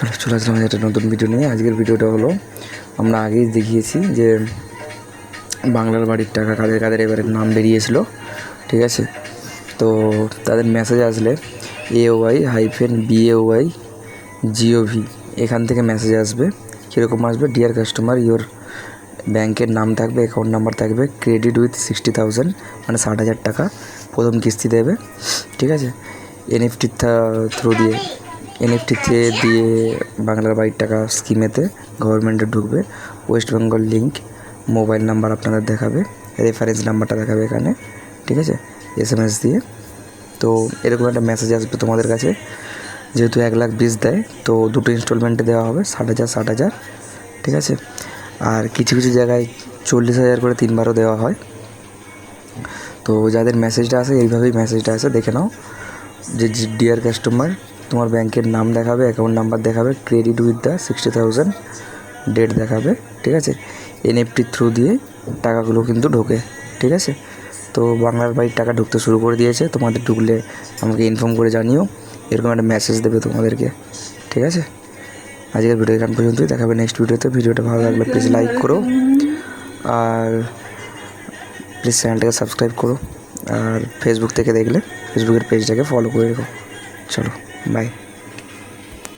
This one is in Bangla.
চলো চলে আসলাম একটা নতুন ভিডিও নিয়ে। আজকের ভিডিওটা হলো, আমরা আগেই দেখিয়েছি যে বাংলার বাড়ির টাকা কাদের কাদের এবারে নাম বেরিয়েছিল, ঠিক আছে? তো তাদের মেসেজ আসলে A Y hyphen BAY GOV এখান থেকে মেসেজ আসবে। কীরকম আসবে? ডিয়ার কাস্টমার ইওর ব্যাংকের নাম থাকবে অ্যাকাউন্ট নাম্বার থাকবে ক্রেডিট উইথ সিক্সটি থাউজেন্ড মানে ষাট হাজার টাকা প্রথম কিস্তি দেবে, ঠিক আছে? এনএফটির থ্রু দিয়ে। এনএফটিতে দিয়ে বাংলার বাড়ির টাকা স্কিমেতে গভর্নমেন্টে ঢুকবে। West Bengal link mobile number আপনাদের দেখাবে রেফারেন্স নাম্বারটা দেখাবে এখানে, ঠিক আছে? এস এম এস দিয়ে। তো এরকম একটা মেসেজ আসবে তোমাদের কাছে, যেহেতু এক লাখ বিশ দেয়, তো দুটো ইনস্টলমেন্টে দেওয়া হবে, ষাট হাজার ষাট হাজার, ঠিক আছে? আর কিছু কিছু জায়গায় চল্লিশ হাজার করে তিনবারও দেওয়া হয়। তো যাদের মেসেজটা আসে, এইভাবেই মেসেজটা আসে, দেখে নাও। যে ডিয়ার কাস্টমার তোমার ব্যাংকের নাম দেখাবে অ্যাকাউন্ট নাম্বার দেখাবে credit with the sixty thousand date দেখাবে, ঠিক আছে? এনএফটির থ্রু দিয়ে টাকাগুলো কিন্তু ঢোকে, ঠিক আছে? তো বাংলার বাড়ির টাকা ঢুকতে শুরু করে দিয়েছে, তোমাদের ঢুকলে আমাকে ইনফর্ম করে জানিও, এরকম একটা মেসেজ দেবে তোমাদেরকে, ঠিক আছে? আজকের ভিডিও এখান পর্যন্তই দেখাবে নেক্সট ভিডিওতে ভিডিওটা ভালো লাগলে প্লিজ লাইক করো, আর প্লিজ চ্যানেলটাকে সাবস্ক্রাইব করো, আর ফেসবুক থেকে দেখলে ফেসবুকের পেজটাকে ফলো করে রেখো, চলো। bye.